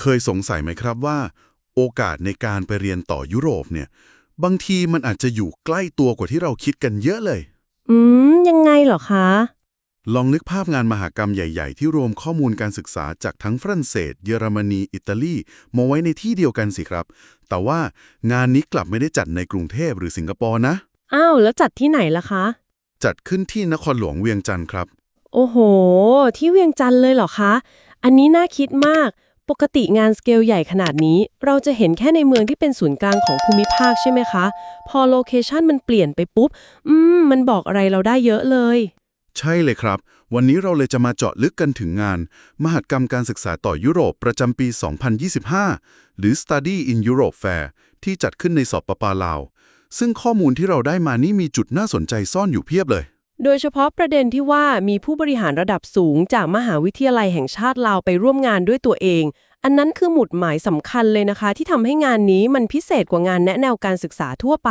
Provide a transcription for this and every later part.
เคยสงสัยไหมครับว่า โอกาสในการไปเรียนต่อยุโรปเนี่ย บางทีมันอาจจะอยู่ใกล้ตัวกว่าที่เราคิดกันเยอะเลย อืม ยังไงเหรอคะ ลองนึกภาพงานมหากรรมใหญ่ ๆ ที่รวมข้อมูลการศึกษาจากทั้งฝรั่งเศส เยอรมนี อิตาลี มาไว้ในที่เดียวกันสิครับ แต่ว่างานนี้กลับไม่ได้จัดในกรุงเทพหรือสิงคโปร์นะ อ้าว แล้วจัดที่ไหนล่ะคะ จัดขึ้นที่นครหลวงเวียงจันทร์ครับ โอ้โห ที่เวียงจันทร์เลยเหรอคะ อันนี้น่าคิดมาก ปกติงานสเกลใหญ่ขนาดนี้ เราจะเห็นแค่ในเมืองที่เป็นศูนย์กลางของภูมิภาคใช่ไหมคะ พอโลเคชันมันเปลี่ยนไปปุ๊บ อืม มันบอกอะไรเราได้เยอะเลย ใช่เลยครับ วันนี้เราเลยจะมาเจาะลึกกันถึงงาน มหกรรมการศึกษาต่อยุโรปประจำปี 2025 หรือ Study in Europe Fair ที่จัดขึ้นในสปปลาว ซึ่งข้อมูลที่เราได้มานี่มีจุดน่าสนใจซ่อนอยู่เพียบเลย โดยเฉพาะประเด็นที่ว่ามีผู้บริหารระดับสูงจากมหาวิทยาลัยแห่งชาติลาวไปร่วมงานด้วยตัวเอง อันนั้นคือหมุดหมายสำคัญเลยนะคะ ที่ทำให้งานนี้มันพิเศษกว่างานแนะแนวการศึกษาทั่วไป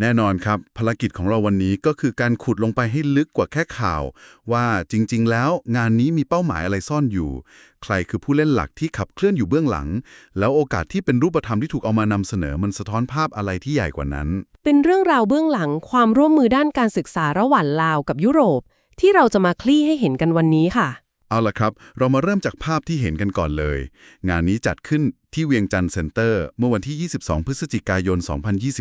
แน่นอนครับ ภารกิจของเราวันนี้ก็คือการขุดลงไปให้ลึกกว่าแค่ข่าว ว่าจริง ๆ แล้วงานนี้มีเป้าหมายอะไรซ่อนอยู่ ใครคือผู้เล่นหลักที่ขับเคลื่อนอยู่เบื้องหลัง แล้วโอกาสที่เป็นรูปธรรมที่ถูกเอามานำเสนอมันสะท้อนภาพอะไรที่ใหญ่กว่านั้น เป็นเรื่องราวเบื้องหลังความร่วมมือด้านการศึกษาระหว่างลาวกับยุโรป ที่เราจะมาคลี่ให้เห็นกันวันนี้ค่ะ เอาละครับ เรามาเริ่มจากภาพที่เห็นกันก่อนเลย งานนี้จัดขึ้นที่เวียงจันทร์เซ็นเตอร์ เมื่อวันที่ 22 พฤศจิกายน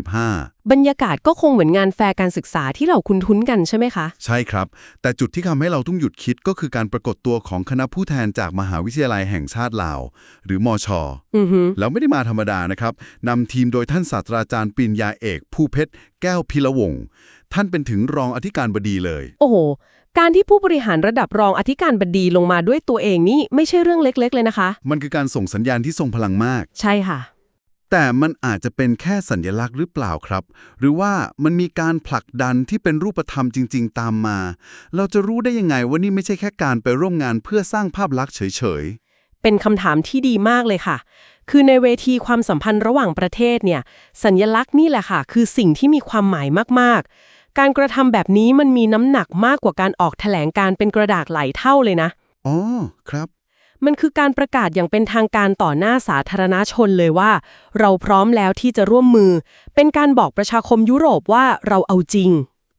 2025 บรรยากาศก็คงเหมือนงานแฟร์การศึกษาที่เราคุ้นทุนกันใช่ไหมคะ ใช่ครับ แต่จุดที่ทำให้เราต้องหยุดคิดก็คือการปรากฏตัวของคณะผู้แทนจากมหาวิทยาลัยแห่งชาติลาว หรือมอชออือฮึแล้วไม่ได้มาธรรมดานะครับนำทีมโดยท่านศาสตราจารย์ปริญญาเอก ผู้เพชร แก้วพิละวงศ์ท่านเป็นถึงรองอธิการบดีเลย โอ้โห การที่ผู้บริหารระดับรองอธิการบดีลงมาด้วยตัวเองนี่ไม่ใช่เรื่องเล็ก ๆ เลยนะคะ มันคือการส่งสัญญาณที่ทรงพลังมาก ใช่ค่ะ แต่มันอาจจะเป็นแค่สัญลักษณ์หรือเปล่าครับ หรือว่ามันมีการผลักดันที่เป็นรูปธรรมจริง ๆ ตามมา เราจะรู้ได้ยังไงว่านี่ไม่ใช่แค่การไปร่วมงานเพื่อสร้างภาพลักษณ์เฉยเป็นคำถามที่ดีมากเลยค่ะ คือในเวทีความสัมพันธ์ระหว่างประเทศเนี่ย สัญญลักษณ์นี่แหละค่ะ คือสิ่งที่มีความหมายมากๆ การกระทำแบบนี้มันมีน้ำหนักมากกว่าการออกแถลงการเป็นกระดาษหลายเท่าเลยนะๆอ๋อ ครับ มันคือการประกาศอย่างเป็นทางการต่อหน้าสาธารณชนเลยว่า เราพร้อมแล้วที่จะร่วมมือ เป็นการบอกประชาคมยุโรปว่าเราเอาจริง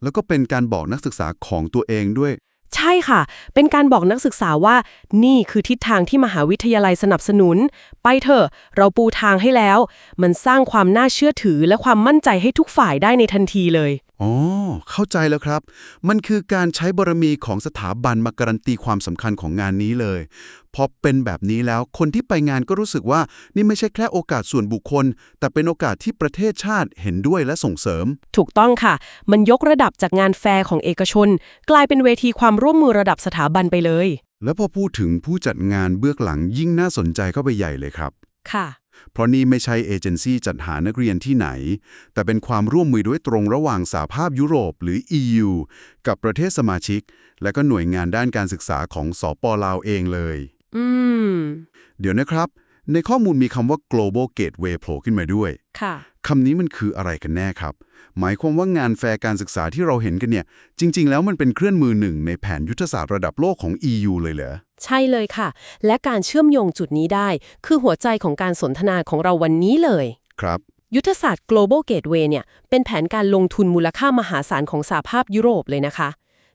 แล้วก็เป็นการบอกนักศึกษาของตัวเองด้วย ใช่ค่ะ เป็นการบอกนักศึกษาว่า นี่คือทิศทางที่มหาวิทยาลัยสนับสนุน ไปเถอะ เราปูทางให้แล้ว มันสร้างความน่าเชื่อถือและความมั่นใจให้ทุกฝ่ายได้ในทันทีเลย อ๋อ เข้าใจแล้วครับ มันคือการใช้บารมีของสถาบันมาการันตีความสำคัญของงานนี้เลย พอเป็นแบบนี้แล้วคนที่ไปงานก็รู้สึกว่านี่ไม่ใช่แค่โอกาสส่วนบุคคล แต่เป็นโอกาสที่ประเทศชาติเห็นด้วยและส่งเสริม ถูกต้องค่ะ มันยกระดับจากงานแฟร์ของเอกชน กลายเป็นเวทีความร่วมมือระดับสถาบันไปเลย แล้วพอพูดถึงผู้จัดงานเบื้องหลังยิ่งน่าสนใจเข้าไปใหญ่เลยครับ ค่ะ เพราะนี่ไม่ใช่เอเจนซี่จัดหานักเรียนที่ไหน แต่เป็นความร่วมมือด้วยตรงระหว่างสหภาพยุโรปหรือ EU กับประเทศสมาชิก และก็หน่วยงานด้านการศึกษาของสปลาวเองเลย อืม เดี๋ยวนะครับ ในข้อมูลมีคำว่า global gateway โผล่ขึ้นมาด้วย ค่ะคำนี้มันคืออะไรกันแน่ครับ หมายความว่างานแฟร์การศึกษาที่เราเห็นกันเนี่ย จริง ๆ แล้วมันเป็นเครื่องมือหนึ่งในแผนยุทธศาสตร์ระดับโลกของ EU เลยเหรอ ใช่เลยค่ะ และการเชื่อมโยงจุดนี้ได้ คือหัวใจของการสนทนาของเราวันนี้เลย ครับ ยุทธศาสตร์ global gateway เนี่ย เป็นแผนการลงทุนมูลค่ามหาศาลของสหภาพยุโรปเลยนะคะ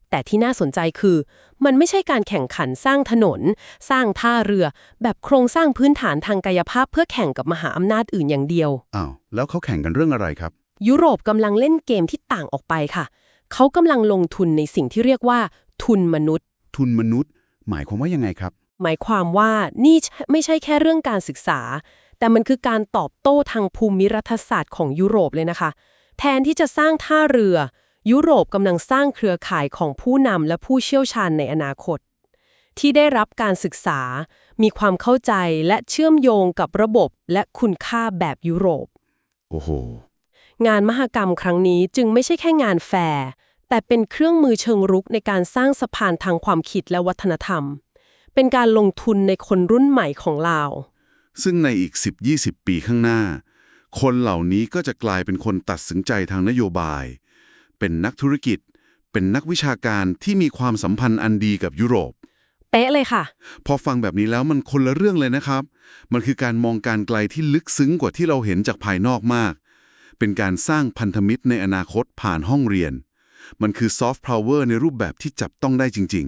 แต่ที่น่าสนใจคือ มันไม่ใช่การแข่งขันสร้างถนน สร้างท่าเรือ แบบโครงสร้างพื้นฐานทางกายภาพเพื่อแข่งกับมหาอำนาจอื่นอย่างเดียว อ้าว แล้วเขาแข่งกันเรื่องอะไรครับ ยุโรปกำลังเล่นเกมที่ต่างออกไปค่ะ เขากำลังลงทุนในสิ่งที่เรียกว่า ทุนมนุษย์ ทุนมนุษย์ หมายความว่ายังไงครับ หมายความว่านี่ไม่ใช่แค่เรื่องการศึกษา แต่มันคือการตอบโต้ทางภูมิรัฐศาสตร์ของยุโรปเลยนะคะ แทนที่จะสร้างท่าเรือ ยุโรปกำลังสร้างเครือข่ายของผู้นำและผู้เชี่ยวชาญในอนาคต ที่ได้รับการศึกษา มีความเข้าใจและเชื่อมโยงกับระบบและคุณค่าแบบยุโรป โอ้โห งานมหกรรมครั้งนี้จึงไม่ใช่แค่งานแฟร์ แต่เป็นเครื่องมือเชิงรุกในการสร้างสะพานทางความคิดและวัฒนธรรม เป็นการลงทุนในคนรุ่นใหม่ของลาว ซึ่งในอีก 10-20 ปีข้างหน้า คนเหล่านี้ก็จะกลายเป็นคนตัดสินใจทางนโยบาย เป็นนักธุรกิจ เป็นนักวิชาการที่มีความสัมพันธ์อันดีกับยุโรปป๊ะเลยค่ะ พอฟังแบบนี้แล้วมันคนละเรื่องเลยนะครับ มันคือการมองการไกลที่ลึกซึ้งกว่าที่เราเห็นจากภายนอกมาก เป็นการสร้างพันธมิตรในอนาคตผ่านห้องเรียน มันคือซอฟต์พาวเวอร์ในรูปแบบที่จับต้องได้จริง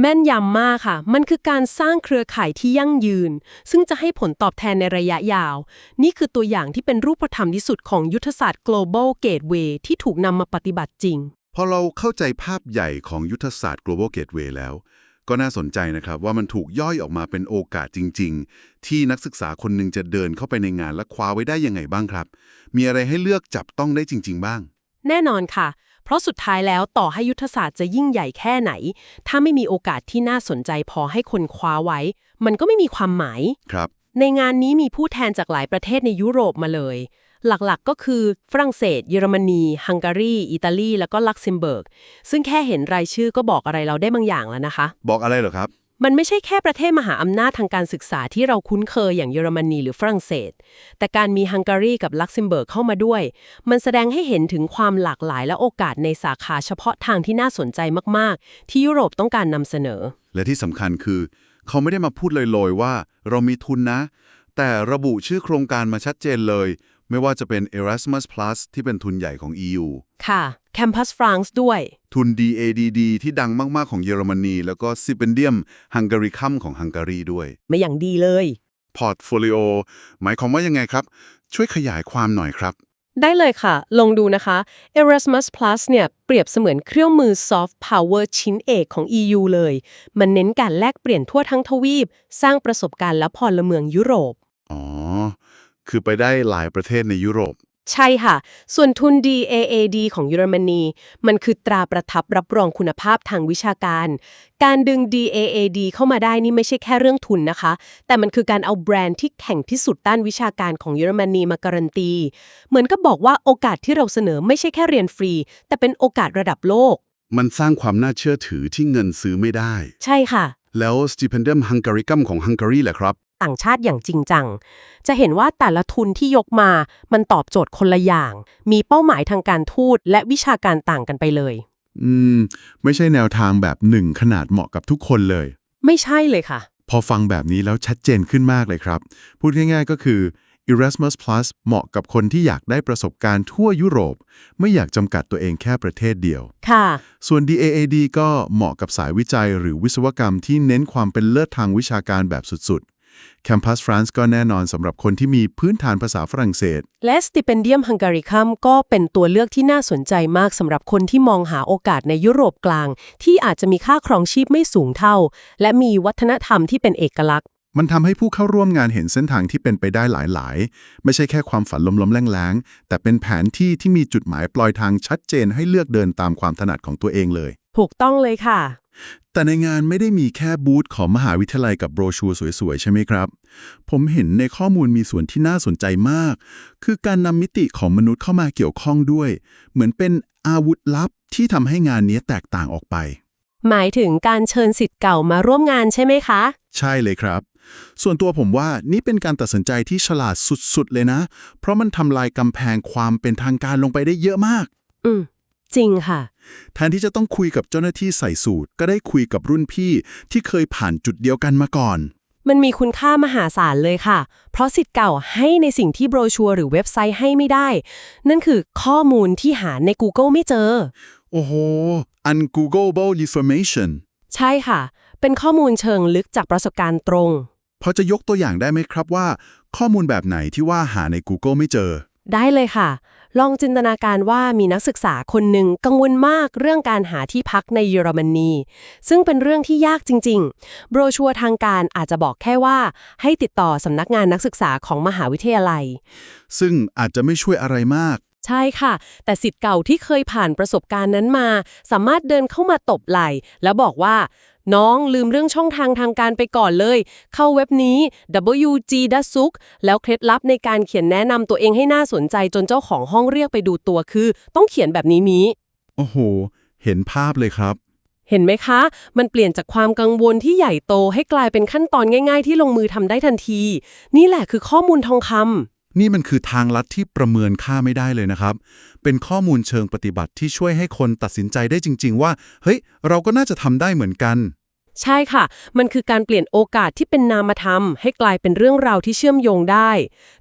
แม่นยำมากค่ะ มันคือการสร้างเครือข่ายที่ยั่งยืน ซึ่งจะให้ผลตอบแทนในระยะยาว นี่คือตัวอย่างที่เป็นรูปธรรมที่สุดของยุทธศาสตร์ global gateway ที่ถูกนำมาปฏิบัติจริงๆพอเราเข้าใจภาพใหญ่ของยุทธศาสตร์ global gateway แล้ว ก็น่าสนใจนะครับว่ามันถูกย่อยออกมาเป็นโอกาสจริง ๆ ที่นักศึกษาคนหนึ่งจะเดินเข้าไปในงานและคว้าไว้ได้ยังไงบ้างครับ มีอะไรให้เลือกจับต้องได้จริง ๆ บ้าง แน่นอนค่ะเพ ราะสุดท้ายแล้วต่อให้ยุทธศาสตร์จะยิ่งใหญ่แค่ไหน ถ้าไม่มีโอกาสที่น่าสนใจพอให้คนคว้าไว้ มันก็ไม่มีความหมาย ครับ ในงานนี้มีผู้แทนจากหลายประเทศในยุโรปมาเลย หลักๆก็คือฝรั่งเศส เยอรมนี ฮังการี อิตาลี แล้วก็ลักเซมเบิร์ก ซึ่งแค่เห็นรายชื่อก็บอกอะไรเราได้บางอย่างแล้วนะคะ บอกอะไรเหรอครับ มันไม่ใช่แค่ประเทศมหาอำนาจทางการศึกษาที่เราคุ้นเคยอย่างเยอรมนีหรือฝรั่งเศส แต่การมีฮังการีกับลักเซมเบิร์กเข้ามาด้วย มันแสดงให้เห็นถึงความหลากหลายและโอกาสในสาขาเฉพาะทางที่น่าสนใจมาก ๆ ที่ยุโรปต้องการนำเสนอ และที่สำคัญคือ เขาไม่ได้มาพูดลอยๆว่า เรามีทุนนะ แต่ระบุชื่อโครงการมาชัดเจนเลย ไม่ว่าจะเป็น Erasmus Plus ที่เป็นทุนใหญ่ของ EU ค่ะ Campus France ด้วย ทุน DADD ที่ดังมาก ๆ ของเยอรมนี แล้วก็ Stipendium Hungaricum ของฮังการีด้วย ไม่อย่างดีเลย Portfolio หมายความว่ายังไงครับ ช่วยขยายความหน่อยครับ ได้เลยค่ะลองดูนะคะ Erasmus Plus เนี่ย เปรียบเสมือนเครื่องมือ soft power ชิ้นเอกของ EU เลย มันเน้นการแลกเปลี่ยนทั่วทั้งทวีป สร้างประสบการณ์และพลเมืองยุโรป อ๋อ คือไปได้หลายประเทศในยุโรป ใช่ค่ะ ส่วนทุน DAAD ของเยอรมนี มันคือตราประทับรับรองคุณภาพทางวิชาการ การดึง DAAD เข้ามาได้นี่ไม่ใช่แค่เรื่องทุนนะคะ แต่มันคือการเอาแบรนด์ที่แข่งที่สุดด้านวิชาการของเยอรมนีมาการันตี เหมือนกับบอกว่าโอกาสที่เราเสนอไม่ใช่แค่เรียนฟรี แต่เป็นโอกาสระดับโลก มันสร้างความน่าเชื่อถือที่เงินซื้อไม่ได้ ใช่ค่ะ แล้ว Stipendium Hungaricum ของฮังการีแหละครับ ต่างชาติอย่างจริงจัง จะเห็นว่าแต่ละทุนที่ยกมา มันตอบโจทย์คนละอย่าง มีเป้าหมายทางการทูตและวิชาการต่างกันไปเลย อืม ไม่ใช่แนวทางแบบหนึ่งขนาดเหมาะกับทุกคนเลย ไม่ใช่เลยค่ะ พอฟังแบบนี้แล้วชัดเจนขึ้นมากเลยครับ พูดง่าย ๆ ก็คือ Erasmus Plus เหมาะกับคนที่อยากได้ประสบการณ์ทั่วยุโรป ไม่อยากจำกัดตัวเองแค่ประเทศเดียว ค่ะ ส่วน DAAD ก็เหมาะกับสายวิจัยหรือวิศวกรรมที่เน้นความเป็นเลิศทางวิชาการแบบสุดๆ Campus France ก็แน่นอนสำหรับคนที่มีพื้นฐานภาษาฝรั่งเศส และ Stipendium Hungaricum ก็เป็นตัวเลือกที่น่าสนใจมากสำหรับคนที่มองหาโอกาสในยุโรปกลาง ที่อาจจะมีค่าครองชีพไม่สูงเท่า และมีวัฒนธรรมที่เป็นเอกลักษณ์ มันทำให้ผู้เข้าร่วมงานเห็นเส้นทางที่เป็นไปได้หลาย ๆ ไม่ใช่แค่ความฝันล้มๆแรงๆ แต่เป็นแผนที่ที่มีจุดหมายปลอยทางชัดเจนให้เลือกเดินตามความถนัดของตัวเองเลย ถูกต้องเลยค่ะ แต่ในงานไม่ได้มีแค่บูธของมหาวิทยาลัยกับโบรชัวร์สวยๆ ใช่ไหมครับ ผมเห็นในข้อมูลมีส่วนที่น่าสนใจมาก คือการนำมิติของมนุษย์เข้ามาเกี่ยวข้องด้วย เหมือนเป็นอาวุธลับที่ทำให้งานนี้แตกต่างออกไป หมายถึงการเชิญสิทธิ์เก่ามาร่วมงานใช่ไหมคะ ใช่เลยครับ ส่วนตัวผมว่านี่เป็นการตัดสินใจที่ฉลาดสุดๆ เลยนะ เพราะมันทำลายกำแพงความเป็นทางการลงไปได้เยอะมาก อืม จริงค่ะ แทนที่จะต้องคุยกับเจ้าหน้าที่ใส่สูตร ก็ได้คุยกับรุ่นพี่ที่เคยผ่านจุดเดียวกันมาก่อน มันมีคุณค่ามหาศาลเลยค่ะ เพราะสิทธิ์เก่าให้ในสิ่งที่โบรชัวร์หรือเว็บไซต์ให้ไม่ได้ นั่นคือข้อมูลที่หาใน Google ไม่เจอ โอ้โห ungoogleable information ใช่ค่ะ เป็นข้อมูลเชิงลึกจากประสบการณ์ตรง พอจะยกตัวอย่างได้ไหมครับว่า ข้อมูลแบบไหนที่ว่าหาใน Google ไม่เจอ ได้เลยค่ะ ลองจินตนาการว่ามีนักศึกษาคนหนึ่งกังวลมากเรื่องการหาที่พักในเยอรมนี ซึ่งเป็นเรื่องที่ยากจริง ๆ โบรชัวร์ทางการอาจจะบอกแค่ว่า ให้ติดต่อสำนักงานนักศึกษาของมหาวิทยาลัย ซึ่งอาจจะไม่ช่วยอะไรมาก ใช่ค่ะ แต่สิทธิ์เก่าที่เคยผ่านประสบการณ์นั้นมา สามารถเดินเข้ามาตบไหล่ แล้วบอกว่า น้องลืมเรื่องช่องทางทางการไปก่อนเลย เข้าเว็บนี้ wg d a s u k แล้วเคล็ดลับในการเขียนแนะนำตัวเองให้น่าสนใจจนเจ้าของห้องเรียกไปดูตัวคือ ต้องเขียนแบบนี้นี้โอ้โห เห็นภาพเลยครับเห็นไหมคะ มันเปลี่ยนจากความกังวลที่ใหญ่โตให้กลายเป็นขั้นตอนง่าย ๆ ที่ลงมือทำได้ทันที นี่แหละคือข้อมูลทองคำ นี่มันคือทางลัดที่ประเมินค่าไม่ได้เลยนะครับ เป็นข้อมูลเชิงปฏิบัติที่ช่วยให้คนตัดสินใจได้จริง ๆ ว่า เฮ้ย เราก็น่าจะทำได้เหมือนกัน ใช่ค่ะ มันคือการเปลี่ยนโอกาสที่เป็นนามธรรม ให้กลายเป็นเรื่องราวที่เชื่อมโยงได้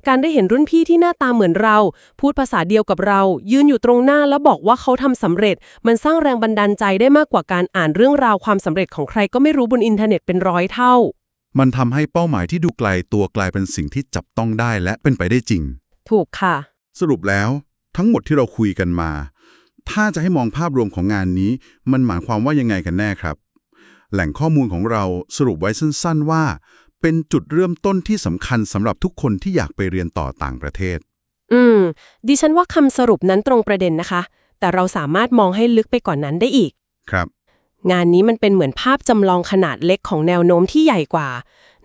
การได้เห็นรุ่นพี่ที่หน้าตาเหมือนเรา พูดภาษาเดียวกับเรา ยืนอยู่ตรงหน้าแล้วบอกว่าเขาทำสำเร็จ มันสร้างแรงบันดาลใจได้มากกว่าการอ่านเรื่องราวความสำเร็จของใครก็ไม่รู้บนอินเทอร์เน็ตเป็นร้อยเท่า มันทำให้เป้าหมายที่ดูไกลตัวกลายเป็นสิ่งที่จับต้องได้และเป็นไปได้จริง ถูกค่ะ สรุปแล้วทั้งหมดที่เราคุยกันมา ถ้าจะให้มองภาพรวมของงานนี้ มันหมายความว่ายังไงกันแน่ครับ แหล่งข้อมูลของเราสรุปไว้สั้น ๆ ว่า เป็นจุดเริ่มต้นที่สำคัญสำหรับทุกคนที่อยากไปเรียนต่อต่างประเทศ อืม ดิฉันว่าคำสรุปนั้นตรงประเด็นนะคะ แต่เราสามารถมองให้ลึกไปกว่านนั้นได้อีก ครับ งานนี้มันเป็นเหมือนภาพจำลองขนาดเล็กของแนวโน้มที่ใหญ่กว่า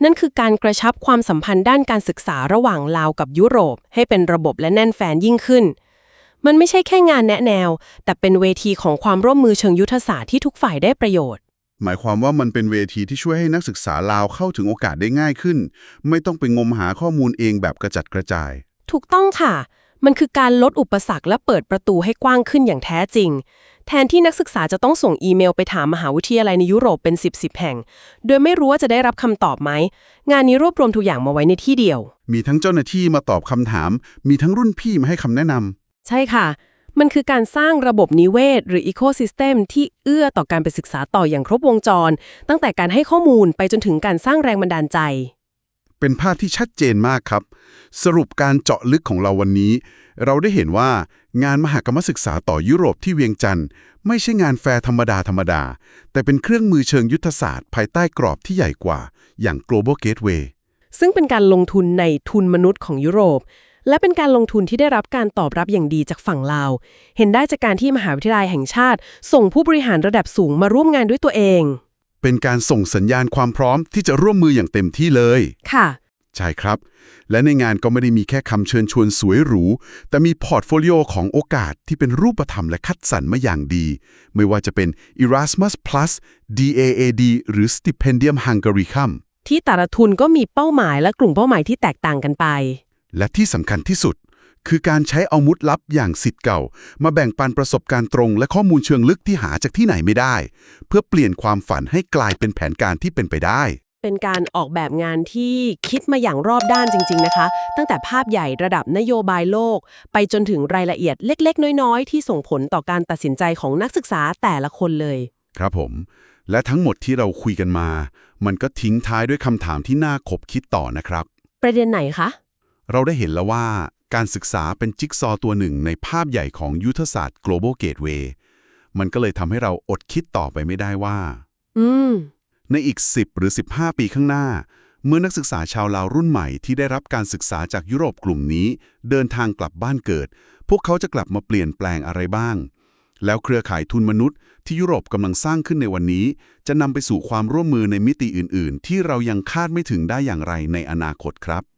นั่นคือการกระชับความสัมพันธ์ด้านการศึกษาระหว่างลาวกับยุโรป ให้เป็นระบบและแน่นแฟนยิ่งขึ้น มันไม่ใช่แค่งานแนะแนว แต่เป็นเวทีของความร่วมมือเชิงยุทธศาสตร์ที่ทุกฝ่ายได้ประโยชน์ หมายความว่ามันเป็นเวทีที่ช่วยให้นักศึกษาลาวเข้าถึงโอกาสได้ง่ายขึ้น ไม่ต้องไปงมหาข้อมูลเองแบบกระจัดกระจาย ถูกต้องค่ะ มันคือการลดอุปสรรคและเปิดประตูให้กว้างขึ้นอย่างแท้จริง แทนที่นักศึกษาจะต้องส่งอีเมลไปถามมหาวิทยาลัยในยุโรปเป็น10บสแห่ง โดยไม่รู้ว่าจะได้รับคำตอบไหม งานนี้รวบรวมทุกอย่างมาไว้ในที่เดียว มีทั้งเจ้าหน้าที่มาตอบคำถาม มีทั้งรุ่นพี่มาให้คำแนะนำ ใช่ค่ะ มันคือการสร้างระบบนิเวศ หรือ Ecosystem ที่เอื้อต่อการไปศึกษาต่ออย่างครบวงจร ตั้งแต่การให้ข้อมูลไปจนถึงการสร้างแรงบันดาลใจ เป็นภาพที่ชัดเจนมากครับ สรุปการเจาะลึกของเราวันนี้ เราได้เห็นว่า งานมหกรรมศึกษาต่อยุโรปที่เวียงจันทร์ไม่ใช่งานแฟร์ธรรมดาธรรมดา แต่เป็นเครื่องมือเชิงยุทธศาสตร์ ภายใต้กรอบที่ใหญ่กว่า อย่าง global gateway ซึ่งเป็นการลงทุนในทุนมนุษย์ของยุโรป และเป็นการลงทุนที่ได้รับการตอบรับอย่างดีจากฝั่งลาว เห็นได้จากการที่มหาวิทยาลัยแห่งชาติ ส่งผู้บริหารระดับสูงมาร่วมงานด้วยตัวเอง เป็นการส่งสัญญาณความพร้อมที่จะร่วมมืออย่างเต็มที่เลย ค่ะ ใช่ครับ และในงานก็ไม่ได้มีแค่คำเชิญชวนสวยหรู แต่มีพอร์ตโฟลิโอของโอกาสที่เป็นรูปธรรมและคัดสรรมาอย่างดี ไม่ว่าจะเป็น Erasmus Plus DAAD หรือ Stipendium Hungaricum ที่แต่ละทุนก็มีเป้าหมายและกลุ่มเป้าหมายที่แตกต่างกันไป และที่สำคัญที่สุด คือการใช้อาวุธลับอย่างสิทธิ์เก่า มาแบ่งปันประสบการณ์ตรง และข้อมูลเชิงลึกที่หาจากที่ไหนไม่ได้ เพื่อเปลี่ยนความฝันให้กลายเป็นแผนการที่เป็นไปได้ เป็นการออกแบบงานที่คิดมาอย่างรอบด้านจริง ๆนะคะ ตั้งแต่ภาพใหญ่ระดับนโยบายโลก ไปจนถึงรายละเอียดเล็ก ๆ น้อย ๆ ที่ส่งผลต่อการตัดสินใจของนักศึกษาแต่ละคนเลย ครับผม และทั้งหมดที่เราคุยกันมา มันก็ทิ้งท้ายด้วยคำถามที่น่าขบคิดต่อนะครับ ประเด็นไหนคะ เราได้เห็นแล้วว่าการศึกษาเป็นจิ๊กซอว์ตัวหนึ่งในภาพใหญ่ของยุทธศาสตร์ global gateway มันก็เลยทำให้เราอดคิดต่อไปไม่ได้ว่า อืม ในอีก 10 หรือ 15 ปีข้างหน้า เมื่อนักศึกษาชาวลาวรุ่นใหม่ที่ได้รับการศึกษาจากยุโรปกลุ่มนี้ เดินทางกลับบ้านเกิด พวกเขาจะกลับมาเปลี่ยนแปลงอะไรบ้าง แล้วเครือข่ายทุนมนุษย์ ที่ยุโรปกำลังสร้างขึ้นในวันนี้ จะนำไปสู่ความร่วมมือในมิติอื่น ๆ ที่เรายังคาดไม่ถึงได้อย่างไรในอนาคตครับ